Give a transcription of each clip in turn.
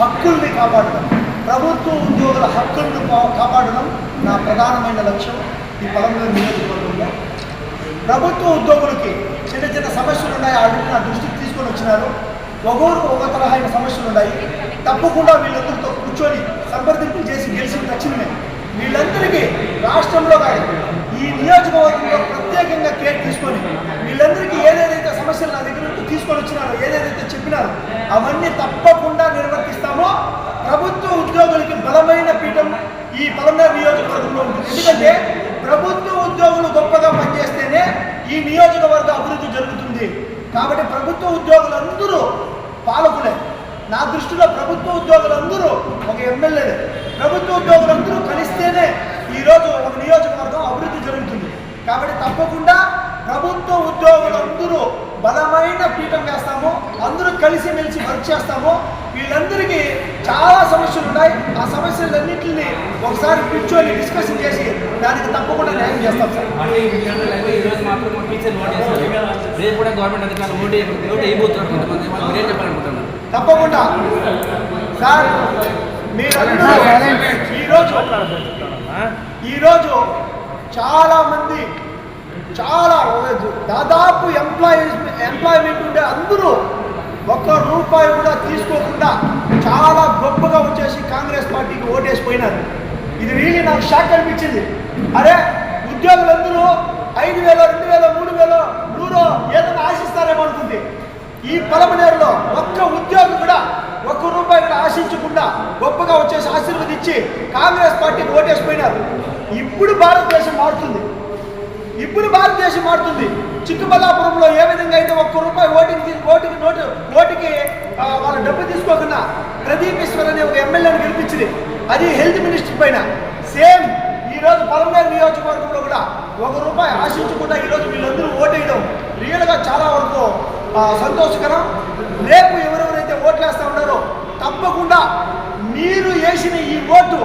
హక్కుల్ని కాపాడడం. ప్రభుత్వ ఉద్యోగుల హక్కులను కాపాడడం నా ప్రధానమైన లక్ష్యం. ఈ పదమూడు నియోజకవర్గంలో ప్రభుత్వ ఉద్యోగులకి చిన్న చిన్న సమస్యలు ఉన్నాయి ఆల్రెడీ నా దృష్టికి తీసుకొని వచ్చినారు. ఒక్కొక్కరు ఒక తరహైన సమస్యలు ఉన్నాయి తప్పకుండా వీళ్ళందరితో కూర్చొని సంప్రదింపులు చేసి గెలిచిన తక్షణమే వీళ్ళందరికీ రాష్ట్రంలో కాదు ఈ నియోజకవర్గంలో ప్రత్యేకంగా కేర్ తీసుకొని వీళ్ళందరికీ ఏదేదైతే సమస్యలు నా దగ్గర తీసుకొని వచ్చినారో ఏదేదైతే చెప్పినారో అవన్నీ తప్పకుండా నిర్వర్తి ప్రభుత్వ ఉద్యోగులకి బలమైన పీఠం ఈ పలమనేరు నియోజకవర్గంలో ఉంటుంది ఎందుకంటే ప్రభుత్వ ఉద్యోగులు గొప్పగా పనిచేస్తేనే ఈ నియోజకవర్గ అభివృద్ధి జరుగుతుంది. కాబట్టి ప్రభుత్వ ఉద్యోగులందరూ పాలకులే. నా దృష్టిలో ప్రభుత్వ ఉద్యోగులందరూ ఒక ఎమ్మెల్యేలే. ప్రభుత్వ ఉద్యోగులందరూ కలిస్తేనే ఈరోజు ఒక నియోజకవర్గం అభివృద్ధి జరుగుతుంది. కాబట్టి తప్పకుండా ప్రభుత్వ ఉద్యోగులందరూ బలమైన పీఠం వేస్తాము. అందరూ కలిసి మెలిసి వర్క్ చేస్తాము. వీళ్ళందరికీ చాలా సమస్యలు ఉన్నాయి. ఆ సమస్యలన్నింటినీ ఒకసారి కూర్చొని డిస్కషన్ చేసి దానికి తప్పకుండా న్యాయం చేస్తాం సార్. అంటే ఈ రోజు మాత్రం రేపు కూడా గవర్నమెంట్ అధికారులు కొంతమంది. మీరేం చెప్పాలనుకుంటున్నారు? తప్పకుండా. సార్ మీరందరూ ఈరోజు ఈరోజు చాలా మంది చాలా దాదాపు ఎంప్లాయీస్ ఎంప్లాయ్మెంట్ ఉండే అందరూ ఒక్క రూపాయి కూడా తీసుకోకుండా చాలా గొప్పగా వచ్చేసి కాంగ్రెస్ పార్టీకి ఓటేసి పోయినారు ఇది రియలీ నాకు షాక్ అనిపించింది. అరే ఉద్యోగులందరూ ఐదు వేలు రెండు వేలు మూడు వేలు నూరో ఏదైనా ఆశిస్తారేమో అనుకుంటే ఈ పలమనేరులో ఒక్క ఉద్యోగి కూడా ఒక్క రూపాయి కూడా ఆశించకుండా గొప్పగా వచ్చేసి ఆశీర్వదించి కాంగ్రెస్ పార్టీకి ఓటేసిపోయినారు. ఇప్పుడు భారతదేశం మారుతుంది. ఇప్పుడు భారతదేశం మారుతుంది. చిక్కుబల్లాపురంలో ఏ విధంగా అయితే ఒక్క రూపాయి ఓటింగ్ ఓటింగ్ ఓటికి నోటు ఓటికి ఆ, వాళ్ళ డబ్బు తీసుకోకుండా ప్రదీప్ ఈశ్వర్ అనే ఒక ఎమ్మెల్యేని గెలిపించింది. అది హెల్త్ మినిస్టర్ పైన. సేమ్ ఈరోజు రోజు పలమనేరు నియోజకవర్గంలో కూడా ఒక రూపాయి ఆశించకుండా ఈరోజు వీళ్ళందరూ ఓటేయడం రియల్గా చాలా వరకు సంతోషకరం. రేపు ఎవరెవరైతే ఓట్లేస్తూ ఉన్నారో తప్పకుండా మీరు వేసిన ఈ ఓటు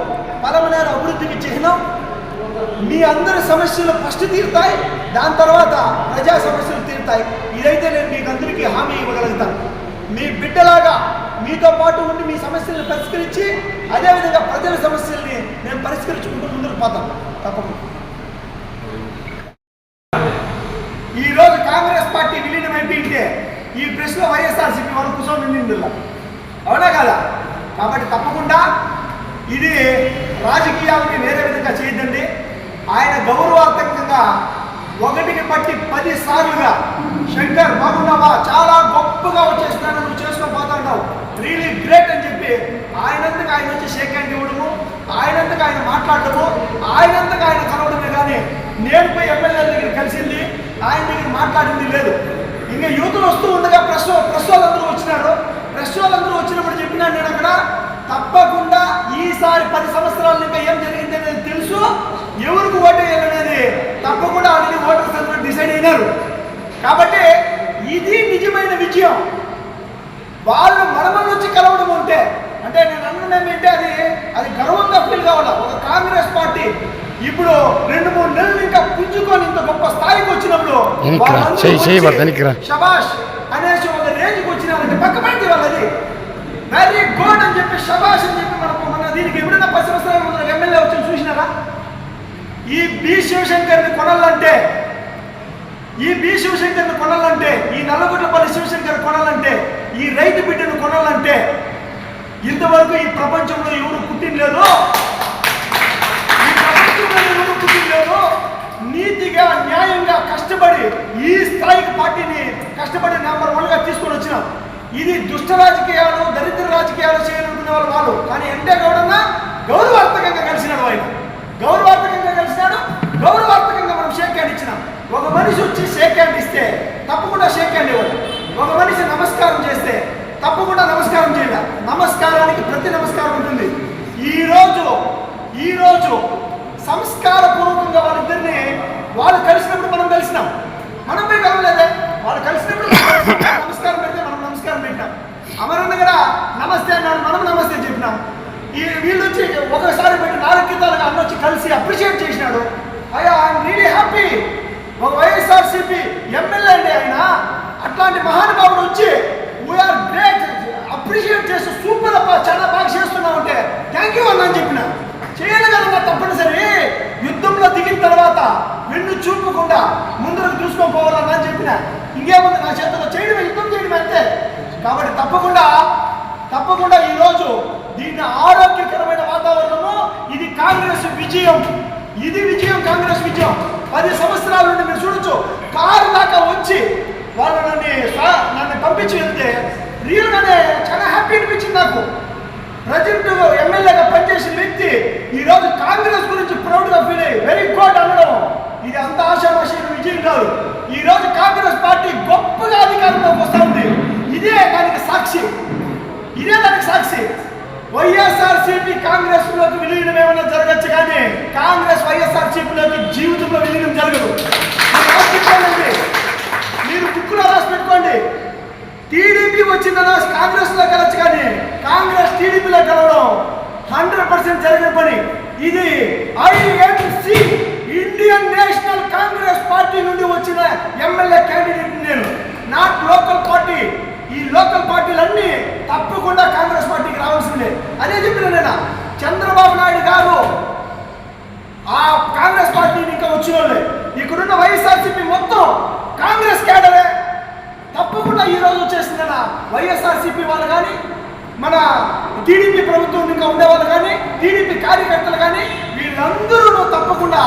పలమనేరు అభివృద్ధికి చిహ్నం. మీ అందరి సమస్యలు ఫస్ట్ తీరుతాయి దాని తర్వాత ప్రజా సమస్యలు తీరుతాయి. ఇదైతే నేను మీకు అందరికీ హామీ ఇవ్వగలుగుతాను మీ బిడ్డలాగా మీతో పాటు ఉండి మీ సమస్యలను పరిష్కరించి అదేవిధంగా ప్రజల సమస్యల్ని మేము పరిష్కరించుకుంటూ ముందుకు పోతాం. తప్పకుండా. ఈ రోజు కాంగ్రెస్ పార్టీ విలీనం అయిపోయింటే ఈ ప్రశ్న వైఎస్ఆర్సీపీ వరకు కూర్చొని ఉండిందిలా అవునా కదా? కాబట్టి తప్పకుండా ఇది రాజకీయ ఆయన గౌరవార్థకంగా ఒకటికి పట్టి పది సార్లుగా శంకర్ బాగున్నావా చాలా గొప్పగా వచ్చేసినాను నువ్వు చేసుకొని పోతాంటావు రియలీ గ్రేట్ అని చెప్పి ఆయనంతకు ఆయన వచ్చి షేక్ హ్యాండ్ ఇవ్వడము ఆయనంతకు ఆయన మాట్లాడటము ఆయనంతకు ఆయన కలవడమే కానీ నేను పోయి ఎమ్మెల్యే దగ్గర కలిసింది ఆయన దగ్గర మాట్లాడింది లేదు. ఇంకా యూతులు వస్తూ ఉండగా ప్రెస్ ప్రెస్ వాళ్ళందరూ వచ్చినారు. ప్రెస్ వాళ్ళందరూ వచ్చినప్పుడు చెప్పినాను నేను అక్కడ తప్పకుండా ఈసారి పది సంవత్సరాలు ఇంకా ఏం జరిగింది అనేది తెలుసు. ఎవరికి ఓటు వేయాలనేది తప్పకుండా ఆల్రెడీ ఓటర్స్ అందరూ డిసైడ్ అయినారు. కాబట్టి ఇది నిజమైన విజయం. వాళ్ళు మనమని వచ్చి కలవడం ఉంటే అంటే నేను అన్నది ఏంటంటే అది అది గర్వంగా ఫీల్ కావాలా? ఒక కాంగ్రెస్ పార్టీ ఇప్పుడు రెండు మూడు నెలలు ఇంకా పుంజుకొని ఇంత గొప్ప స్థాయికి వచ్చినప్పుడు. షబాష్ అనేసి ఒక రేంజ్కి వచ్చినారంటే పక్క పెడితే వాళ్ళది. వెరీ గుడ్ అని చెప్పి షబాష్ అని చెప్పి మనకు మన దీనికి ఎప్పుడైనా ముందు ఎమ్మెల్యే వచ్చి చూసినారా? ఈ బి శివశంకర్ని కొనాలంటే ఈ బి శివశంకర్ని కొనాలంటే ఈ నల్లగొండపల్లి శివశంకర్ కొనాలంటే ఈ రైతు బిడ్డను కొనాలంటే ఇంతవరకు ఈ ప్రపంచంలో ఎవరు పుట్టినలేదు ఈ ప్రపంచంలో ఎవరు పుట్టినలేదు నీతిగా న్యాయంగా కష్టపడి ఈ స్థాయికి పార్టీని కష్టపడి నెంబర్ వన్గా తీసుకొని వచ్చినాం. ఇది దుష్ట రాజకీయాలు దరిద్ర రాజకీయాలు చేయాలనుకునే వాళ్ళు వాళ్ళు. కానీ ఎంటే గౌడన్న గౌరవార్థకంగా కలిసినాడు ఆయన. గౌరవార్థకంగా కలిసినాడు. గౌరవార్థకంగా మనం షేక్ హ్యాండ్ ఇచ్చినాం. ఒక మనిషి వచ్చి షేక్ హ్యాండ్ ఇస్తే తప్పకుండా షేక్ హ్యాండ్ ఇవ్వాలి ఒక మనిషి నమస్కారం చేస్తే తప్పకుండా నమస్కారం చేయాలి నమస్కారానికి ప్రతి నమస్కారం ఉంటుంది. ఈ రోజు ఈ సంస్కార పూర్వకంగా వాళ్ళిద్దరిని వాళ్ళు కలిసినప్పుడు మనం కలిసినాం. మనం పోయి కలవలేదే? వాళ్ళు కలిసినప్పుడు నమస్కారం పెడితే మనం నమస్కారం పెట్టాం అమరన్న కూడా నమస్తే అన్నాడు. మనం నమస్తే చెప్పినాం. ఈ వీళ్ళు వచ్చి ఒకసారి పెట్టి అందరూ వచ్చి కలిసి అప్రిషియేట్ చేసినాడు. అయ్యా ఐఎమ్ రియలీ హ్యాపీ ఒక వైఎస్ఆర్సీపీ ఎమ్మెల్యే అండి ఆయన అట్లాంటి మహానుభావుడు వచ్చి వీఆర్ గ్రేట్ అప్రిషియేట్ చేస్తూ సూపర్ అప్ప చాలా బాగా చేస్తున్నావు అంటే థ్యాంక్ యూ అన్న అని చెప్పిన. చేయాలి తప్పనిసరి. యుద్ధంలో దిగిన తర్వాత వెన్ను చూపకుండా ముందరకు చూసుకొని పోవాలన్నా అని చెప్పిన. ఇంకేముంది నా చేతిలో చేయడమే యుద్ధం చేయడం అంతే. కాబట్టి తప్పకుండా తప్పకుండా ఈరోజు దీన్ని ఆరోగ్యకరమైన వాతావరణము ఇది కాంగ్రెస్ విజయం. ఇది విజయం కాంగ్రెస్ విజయం. పది సంవత్సరాల నుండి మీరు చూడొచ్చు కారు దాకా వచ్చి వాళ్ళు నన్ను నన్ను పంపించి వెళ్తే రియల్గానే చాలా హ్యాపీ అనిపించింది నాకు. ప్రజెంట్ ఎమ్మెల్యేగా పనిచేసిన వ్యక్తి ఈ రోజు కాంగ్రెస్ గురించి ప్రౌడ్గా ఫీల్ అయ్యి వెరీ గుడ్ అనడం. ఇది అంత ఆశామాషి విజయం కాదు. ఈ రోజు కాంగ్రెస్ పార్టీ గొప్పగా అధికారంలోకి వస్తూ ఉంది ఇదే దానికి సాక్షి. ఇదే దానికి సాక్షి. వైఎస్ఆర్సీపీ కాంగ్రెస్లోకి విలీనం ఏమైనా జరగచ్చు కానీ కాంగ్రెస్ వైఎస్ఆర్సీపీలోకి జీవితంలో విలీనం జరగదు. మీరు రాసి బుక్కులో రాసి పెట్టుకోండి. టీడీపీ వచ్చిందన్న కాంగ్రెస్లో కలచ్చు కానీ కాంగ్రెస్ టీడీపీలో కలవడం హండ్రెడ్ పర్సెంట్ జరిగిన పని. ఇది INC Indian National Congress party నుండి వచ్చిన ఎమ్మెల్యే క్యాండిడేట్ నేను నాట్ లోకల్ పార్టీ ఈ లోకల్ పార్టీలన్నీ తప్పకుండా కాంగ్రెస్ పార్టీకి రావాల్సిందే అదే చెప్పిన నేను చంద్రబాబు నాయుడు గారు ఆ కాంగ్రెస్ పార్టీ ఇంకా వచ్చిన వాళ్ళే. ఇక్కడున్న వైఎస్ఆర్సీపీ మొత్తం కాంగ్రెస్ క్యాడరే తప్పకుండా ఈ రోజు వచ్చేసిందన్న వైఎస్ఆర్సీపీ వాళ్ళు కానీ మన టీడీపీ ప్రభుత్వం ఇంకా ఉండేవాళ్ళు కానీ టీడీపీ కార్యకర్తలు కానీ వీళ్ళందరూ తప్పకుండా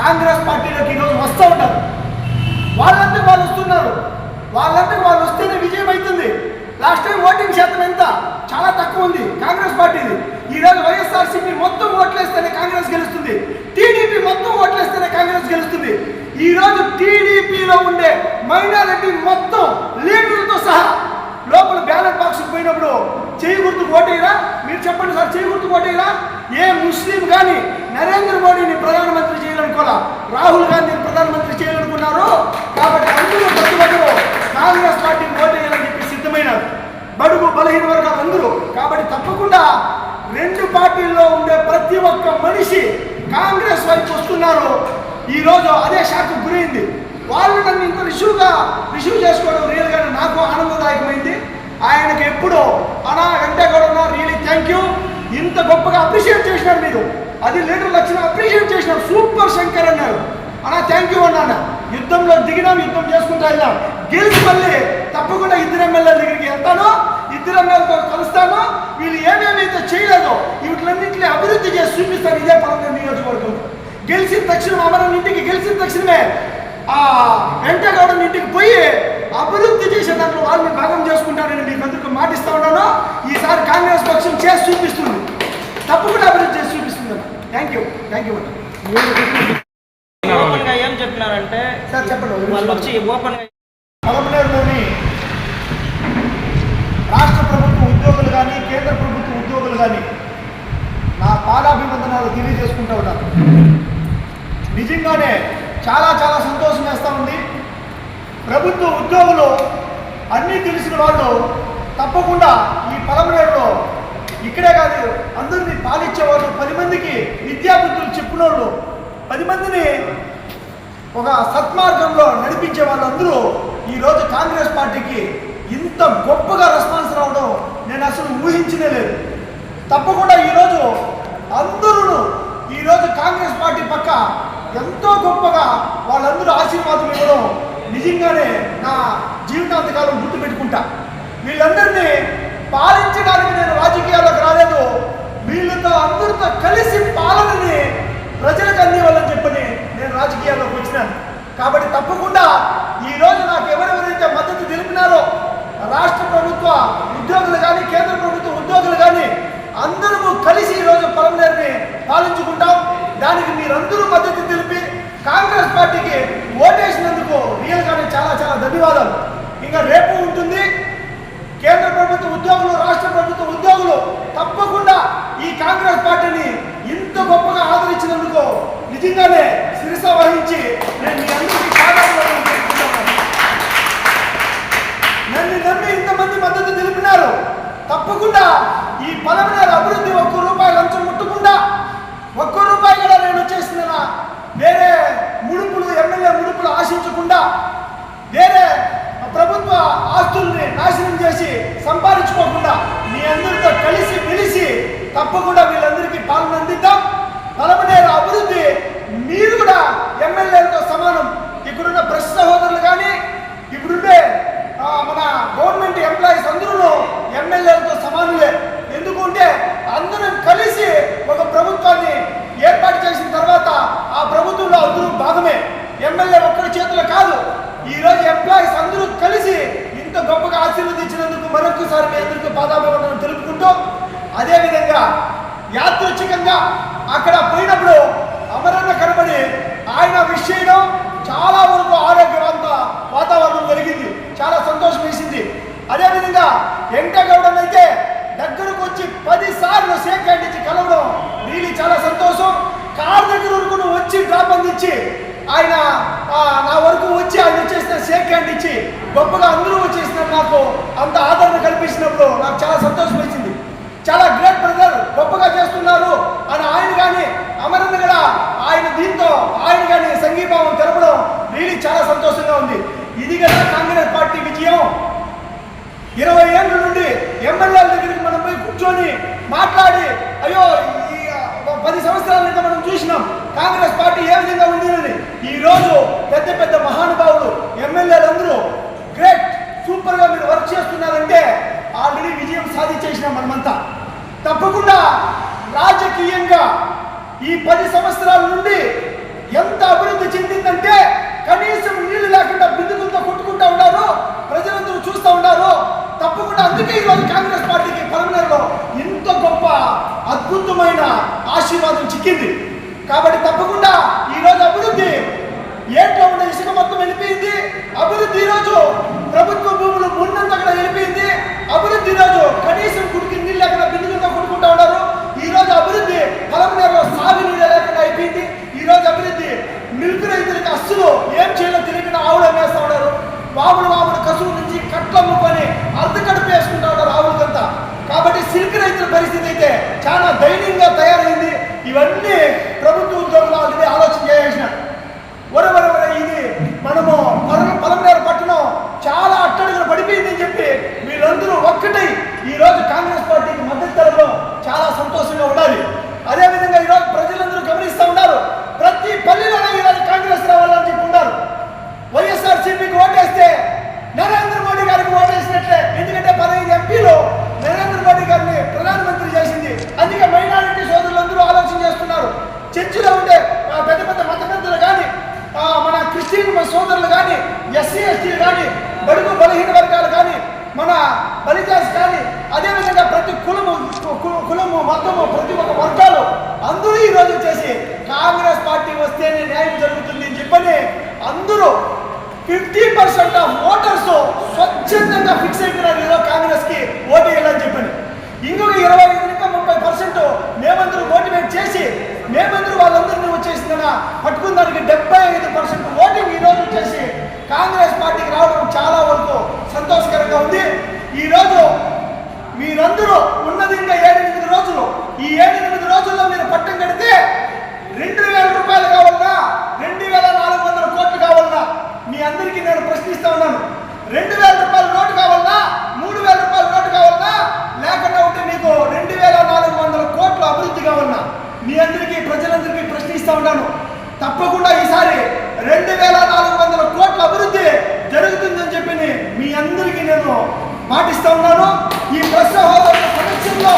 కాంగ్రెస్ పార్టీలోకి ఈరోజు వస్తూ ఉంటారు. వాళ్ళంతా వాళ్ళు వస్తున్నారు. వాళ్ళంతా వాళ్ళు వస్తేనే విజయం అవుతుంది. లాస్ట్ టైం ఓటింగ్ శాతం ఎంత? చాలా తక్కువ ఉంది. కాంగ్రెస్ పార్టీది. ఈ రోజు వైఎస్ఆర్సీపీ మొత్తం ఓట్లేస్తేనే కాంగ్రెస్ గెలుస్తుంది. టీడీపీ మొత్తం ఓట్లేస్తేనే కాంగ్రెస్ గెలుస్తుంది. ఈ రోజు టీడీపీలో ఉండే మైనారిటీ మొత్తం లీడర్లతో సహా లోపల బ్యాలెట్ బాక్స్ పోయినప్పుడు చేయి గుర్తు ఓటేయరా? మీరు చెప్పండి సార్ చేయి గుర్తు ఓటేయరా? ఏ ముస్లిం కానీ నరేంద్ర మోడీని ప్రధానమంత్రి చేయాలనుకోవాలా? రాహుల్ గాంధీని ప్రధానమంత్రి చేయాలి కాబట్టి అందరూ ప్రతి ఒక్కరు కాంగ్రెస్ పార్టీకి ఓటేయాలని చెప్పి సిద్ధమైనారు బడుగు బలహీన వర్గాలు అందరూ కాబట్టి తప్పకుండా రెండు పార్టీల్లో ఉండే ప్రతి ఒక్క కాంగ్రెస్ వైపు వస్తున్నారు. ఈ రోజు అదే షాక్కు గురైంది. వాళ్ళు నన్ను ఇంత రిసీవ్గా రిసీవ్ చేసుకోవడం రియల్గా నాకు ఆనందదాయకమైంది. ఆయనకి ఎప్పుడు అనా అంటే కూడా రియలీ థ్యాంక్ యూ ఇంత గొప్పగా అప్రిషియేట్ చేసినారు మీరు. అది లీడర్ లక్షణ అప్రిషియేట్ చేసినారు. సూపర్ శంకర్ అన్నారు. అన్నా థ్యాంక్ యూ అన్నా యుద్ధంలో దిగినాం యుద్ధం చేసుకుంటా వెళ్ళాం. గెలిచి మళ్ళీ తప్పకుండా ఇద్దరు ఎమ్మెల్యే దగ్గరికి వెళ్తాను. ఇద్దరు ఎమ్మెల్యేలతో కలుస్తాను వీళ్ళు ఏమేమైతే చేయలేదో వీటిలన్నింటినీ అభివృద్ధి చేసి చూపిస్తాను ఇదే పరంగా నియోజకవర్గం. గెలిచిన తక్షణం అమరన్ ఇంటికి గెలిచిన తక్షణమే ఆ వెంకటగౌడ ఇంటికి పోయి అభివృద్ధి చేసే దాంట్లో వాళ్ళని భాగం చేసుకుంటానని మీకు అందరికీ మాటిస్తా ఉన్నాను. ఈసారి కాంగ్రెస్ పక్షం చేసి చూపిస్తుంది. తప్పకుండా అభివృద్ధి చేసి చూపిస్తుంది. థ్యాంక్ యూ థ్యాంక్ యూ ఓపెన్గా ఏం చెప్పినారంటే సార్ చెప్పండి. వాళ్ళు వచ్చి ఓపెన్గా పలమనేరులోని రాష్ట్ర ప్రభుత్వ ఉద్యోగులు కానీ కేంద్ర ప్రభుత్వ ఉద్యోగులు కానీ నా పాదాభివందనాలు తెలియజేసుకుంటూ ఉన్నాను. నిజంగానే చాలా చాలా సంతోషం వేస్తూ ఉంది. ప్రభుత్వ ఉద్యోగులు అన్నీ తెలిసిన వాళ్ళు తప్పకుండా ఈ పలమనేరులో ఇక్కడే కాదు అందరినీ పాలించేవాళ్ళు పది మందికి విద్యాబుద్ధులు చెప్పినోళ్ళు పది మందిని ఒక సత్మార్గంలో నడిపించే వాళ్ళందరూ ఈరోజు కాంగ్రెస్ పార్టీకి ఇంత గొప్పగా రెస్పాన్స్ రావడం నేను అసలు ఊహించనే లేదు. తప్పకుండా ఈరోజు అందరూ ఈరోజు కాంగ్రెస్ పార్టీ పక్క ఎంతో గొప్పగా వాళ్ళందరూ ఆశీర్వాదం ఇవ్వడం నిజంగానే నా జీవితాంతకాలం గుర్తుపెట్టుకుంటా. వీళ్ళందరినీ పాలించడానికి నేను రాజకీయాల్లోకి రాలేదు. వీళ్ళతో అందరితో కలిసి పాలనని ప్రజలకు అందివ్వాలని చెప్పని నేను రాజకీయాల్లోకి వచ్చినాను. కాబట్టి తప్పకుండా ఈ రోజు నాకు ఎవరెవరు మద్దతు తెలిపినారో రాష్ట్ర ప్రభుత్వ ఉద్యోగులు కానీ కేంద్ర ప్రభుత్వ ఉద్యోగులు కానీ అందరము కలిసి ఈరోజు పొలంనేరుని పాలించుకుంటాం దానికి మీరందరూ మద్దతు తెలిపి కాంగ్రెస్ పార్టీకి ఓటేసినందుకు రియల్గానే చాలా చాలా ధన్యవాదాలు. ఇంకా రేపు ఉంటుంది. కేంద్ర ప్రభుత్వ ఉద్యోగులు రాష్ట్ర ప్రభుత్వ ఉద్యోగులు తప్పకుండా ఈ కాంగ్రెస్ పార్టీని ఇంత గొప్పగా ఆదరించినందుకు నిజంగానే శిరస వహించి నేను మీ అందరికీ నన్ను నమ్మి ఇంతమంది మద్దతు తెలిపినారు. తప్పకుండా ఈ పలమనేరు అభివృద్ధి ఒక్క రూపాయి లంచం ముట్టకుండా ఒక్క రూపాయి కూడా నేను వచ్చేసిన వేరే ముడుపులు ఎమ్మెల్యే ముడుపులు ఆశించకుండా వేరే ప్రభుత్వ ఆస్తుల్ని నాశనం చేసి సంపాదించుకోకుండా మీ అందరితో కలిసి మెలిసి తప్పకుండా వీళ్ళందరికీ పాలన అందిద్దాం. నలభనేర అభివృద్ధి మీరు కూడా ఎమ్మెల్యేలతో సమానం. ఇక్కడున్న ప్రెస్ సహోదరులు కానీ ఇప్పుడుండే మన గవర్నమెంట్ ఎంప్లాయీస్ అందరూ ఎమ్మెల్యేలతో సమానులే. ఎందుకంటే అందరం కలిసి ఒక ప్రభుత్వాన్ని ఏర్పాటు చేసిన తర్వాత ఆ ప్రభుత్వంలో అందరూ భాగమే ఎమ్మెల్యే ఒక్కరి చేతులు కాదు. ఈ రోజు ఎంప్లాయీస్ అందరూ కలిసి ఇంత గొప్పగా ఆశీర్వదించినందుకు మరొకసారి మీ అందరికీ పాదాభివందనం తెలుపుకుంటూ అదేవిధంగా యాదృచ్ఛికంగా అక్కడ పోయినప్పుడు అమరన్న కనబడి ఆయన విష్ చేయడం చాలా వరకు ఆరోగ్యవంత వాతావరణం కలిగింది. చాలా సంతోషం వేసింది. అదేవిధంగా వెంకటగౌడన్ అయితే దగ్గరకు వచ్చి పది సార్లు హ్యాండ్ ఇచ్చి కలవడం రియలీ చాలా సంతోషం. కార్ దగ్గర వరకు వచ్చి డ్రాప్ అందించి ఆయన నా వరకు వచ్చి ఆయన వచ్చేసిన షేక్ హ్యాండ్ ఇచ్చి గొప్పగా అందరూ వచ్చేసినారు నాకు. అంత ఆదరణ కల్పించినప్పుడు నాకు చాలా సంతోషం వచ్చింది చాలా గ్రేట్ బ్రదర్ గొప్పగా చేస్తున్నారు. అని ఆయన కానీ అమరన్న కూడా ఆయన దీంతో ఆయన కానీ సంఘీభావం తెలపడం రియలీ చాలా సంతోషంగా ఉంది. ఇది కదా కాంగ్రెస్ పార్టీ విజయం. ఇరవై ఏళ్ళ నుండి ఎమ్మెల్యేల దగ్గరికి మనం పోయి కూర్చొని మాట్లాడి అయ్యో ఈ పది సంవత్సరాల క్రితం మనం చూసినాం. కాంగ్రెస్ పార్టీ ఏ విధంగా ఉండిందని ఈ రోజు పెద్ద పెద్ద మహానుభావులు ఎమ్మెల్యేలు అందరూ గ్రేట్ సూపర్గా మీరు వర్క్ చేస్తున్నారంటే ఆల్రెడీ విజయం సాధించేసినాం మనమంతా. తప్పకుండా రాజకీయంగా ఈ పది సంవత్సరాల నుండి ఎంత అభివృద్ధి చెందిందంటే కనీసం నీళ్ళు లేకుండా బిందుకులతో కొట్టుకుంటా ఉన్నారు ప్రజలందరూ చూస్తూ ఉన్నారు. తప్పకుండా అందుకే ఈరోజు కాంగ్రెస్ పార్టీకి పలమనేరులో ఇంత గొప్ప అద్భుతమైన ఆశీర్వాదం చిక్కింది. కాబట్టి తప్పకుండా ఈరోజు అభివృద్ధి ఏట్లో ఉన్న ఇసుక మొత్తం వెళ్ళిపోయింది. అభివృద్ధి ఈరోజు ప్రభుత్వ భూములు ఉన్నంత కూడా వెళ్ళిపోయింది. అభివృద్ధి ఈరోజు కనీసం కుడికి నీళ్ళు లేకుండా బిందులతో కొట్టుకుంటా ఉన్నారు. ఈ రోజు అభివృద్ధి పొలంలో సాగు నీళ్ళు లేకుండా అయిపోయింది. ఈ రోజు అభివృద్ధి మిల్క్ రైతులకి అస్సలు ఏం చేయాలో తెలియకుండా ఆవులు అమ్మేస్తా ఉన్నారు. వాములు వాములు కసువు నుంచి కట్లమ్ము పని అర్ధకడుపు వేసుకుంటా ఉన్నారు ఆవులకంతా కాబట్టి సిల్క్ రైతుల పరిస్థితి అయితే చాలా దయనీయంగా తయారైంది. ఇవన్నీ ఒక్కటై ఈ రోజు కాంగ్రెస్ పార్టీకి మద్దతు చాలా సంతోషంగా ఉండాలి. అదేవిధంగా ఈ రోజు ప్రజలందరూ గమనిస్తూ ఉన్నారు. ప్రతి పల్లెలోనే ఈ రోజు కాంగ్రెస్ రావాలని చెప్పి ఉన్నారు. వైఎస్ఆర్ సిపికి ఓటేస్తే నరేంద్ర మోడీ గారికి ఓటేసినట్లే. ఎందుకంటే పదహైదు ఎంపీలు నరేంద్ర మోడీ గారిని ప్రధానమంత్రి చేసింది అందుకే మైనారిటీ సోదరులందరూ ఆలోచన చేస్తున్నారు చర్చిలో ఉండే ఆ, పెద్ద పెద్ద మత పెద్దలు కానీ మన క్రిస్టియన్ మన సోదరులు కానీ ఎస్సీ ఎస్టీలు కానీ బడుగు బలహీన వర్గాలు కానీ మన బలిజాస్ కానీ అదేవిధంగా ప్రతి కులము కు- కులము మతము ప్రతి ఒక్క వర్గాలు అందరూ ఈ రోజు చేసి కాంగ్రెస్ పార్టీ వస్తేనే న్యాయం జరుగుతుంది అని చెప్పని అందరూ ఫిఫ్టీ పర్సెంట్ ఆఫ్ ఓటర్స్ స్వచ్ఛందంగా ఫిక్స్ అయిపోయినారు ఈరోజు కాంగ్రెస్కి ఓటు వేయాలని చెప్పని. ఇంకొక ఇరవై ఐదు ఇంకా ముప్పై పర్సెంట్ మేమందరూ మోటివేట్ చేసి మేమందరూ వాళ్ళందరినీ వచ్చేసిందన పట్టుకున్న దానికి డెబ్బై ఐదు పర్సెంట్ ఓటింగ్ ఈ రోజు వచ్చేసి కాంగ్రెస్ పార్టీకి రావడం చాలా వరకు సంతోషకరంగా ఉంది. ఈరోజు మీరందరూ ఉన్నది ఇంకా ఏడెనిమిది రోజులు. ఈ ఏడెనిమిది రోజుల్లో మీరు పట్టం కడితే రెండు వేల రూపాయలు కావాలన్నా రెండు వేల నాలుగు వందల కోట్లు కావాలన్నా మీ అందరికీ నేను ప్రశ్నిస్తా ఉన్నాను. రెండు వేల రూపాయల నోటు కావాలన్నా మూడు వేల రూపాయల నోటు కావాలన్నా లేకుండా ఉంటే మీకు రెండు వేల నాలుగు వందల కోట్లు అభివృద్ధి కావాలన్నా మీ అందరికీ ప్రజలందరికీ ప్రశ్నిస్తా ఉన్నాను. తప్పకుండా ఈసారి రెండు వేల నాలుగు వందల కోట్ల అభివృద్ధి జరుగుతుందని చెప్పి మీ అందరికీ నేను మాటిస్తా ఉన్నాను. ఈ ప్రశ్న హోదా సమక్షంలో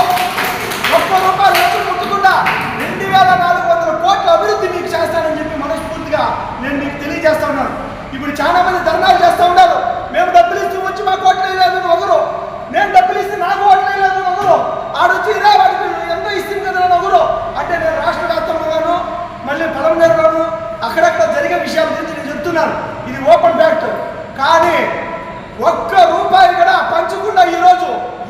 ఒక్క రూపాయలు ఎదురు ముట్టకుండా రెండు వేల నాలుగు వందల కోట్ల అభివృద్ధి మీకు చేస్తానని చెప్పి మనస్ఫూర్తిగా నేను మీకు తెలియజేస్తా ఉన్నాను. ఇప్పుడు చాలా మంది ధర్నాలు చేస్తూ ఉన్నారు. మేము డబ్బులు ఇచ్చి వచ్చి మా కోట్లు లేదు అని ఒకరు నేను డబ్బులు ఇస్తే నాకు ఓట్లు వేయలేదు ఒకరు ఆడొచ్చి ఇదే వాడికి ఎంతో ఇస్తుంది కదా అని ఒకరు అంటే నేను రాష్ట్ర వ్యాప్తంగాను మళ్ళీ పొలం గాను అక్కడక్కడ జరిగే విషయాల గురించి నేను చెప్తున్నాను ఇది ఓపెన్ ఫ్యాక్ట్ కానీ ఒక్క రూపాయి కూడా పంచకుండా ఈరోజు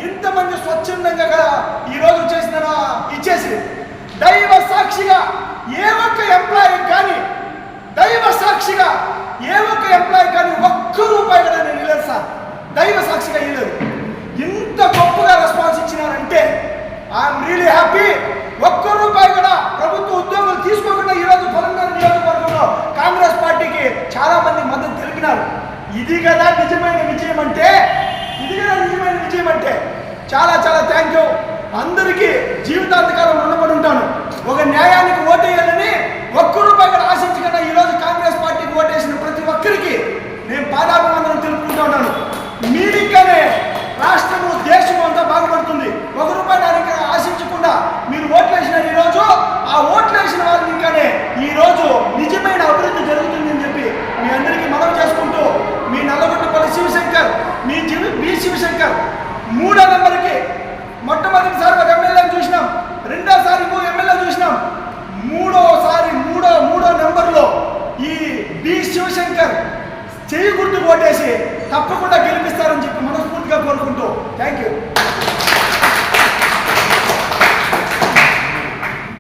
ఇంతమంది స్వచ్ఛందంగా కూడా ఈరోజు చేసిన ఇచ్చేసి దైవ సాక్షిగా ఏ ఒక్క ఎంప్లాయీ కానీ దైవ సాక్షిగా ఏ ఒక్క ఎంప్లాయీ కానీ ఒక్క రూపాయి కూడా నేను ఇవ్వలేదు సార్ దైవ సాక్షిగా ఇవ్వలేదు ఇంత గొప్పగా రెస్పాన్స్ ఇచ్చినారంటే ఐఎమ్ రియలీ హ్యాపీ ఒక్క రూపాయి కూడా ప్రభుత్వ ఉద్యోగులు తీసుకోకుండా ఈరోజు తెలంగాణ నియోజకవర్గంలో కాంగ్రెస్ పార్టీకి చాలా మంది మద్దతు తెలిపినారు ఇది కదా నిజమైన విజయం అంటే ఇది కదా నిజమైన విజయం అంటే. చాలా చాలా థ్యాంక్ యూ అందరికీ జీవితాంతకాలం రుణపడి ఉంటాను. ఒక న్యాయానికి ఓటేయాలని ఒక్క రూపాయి కూడా ఆశించకుండా ఈరోజు కాంగ్రెస్ పార్టీకి ఓటేసిన ప్రతి ఒక్కరికి నేను పాదాభివందనం తెలుపుకుంటా ఉన్నాను. మీరింకానే రాష్ట్రము దేశము అంతా బాగుపడుతుంది. ఒక రూపాయి దానికి ఆశించకుండా మీరు ఓట్లేసినారు ఈరోజు.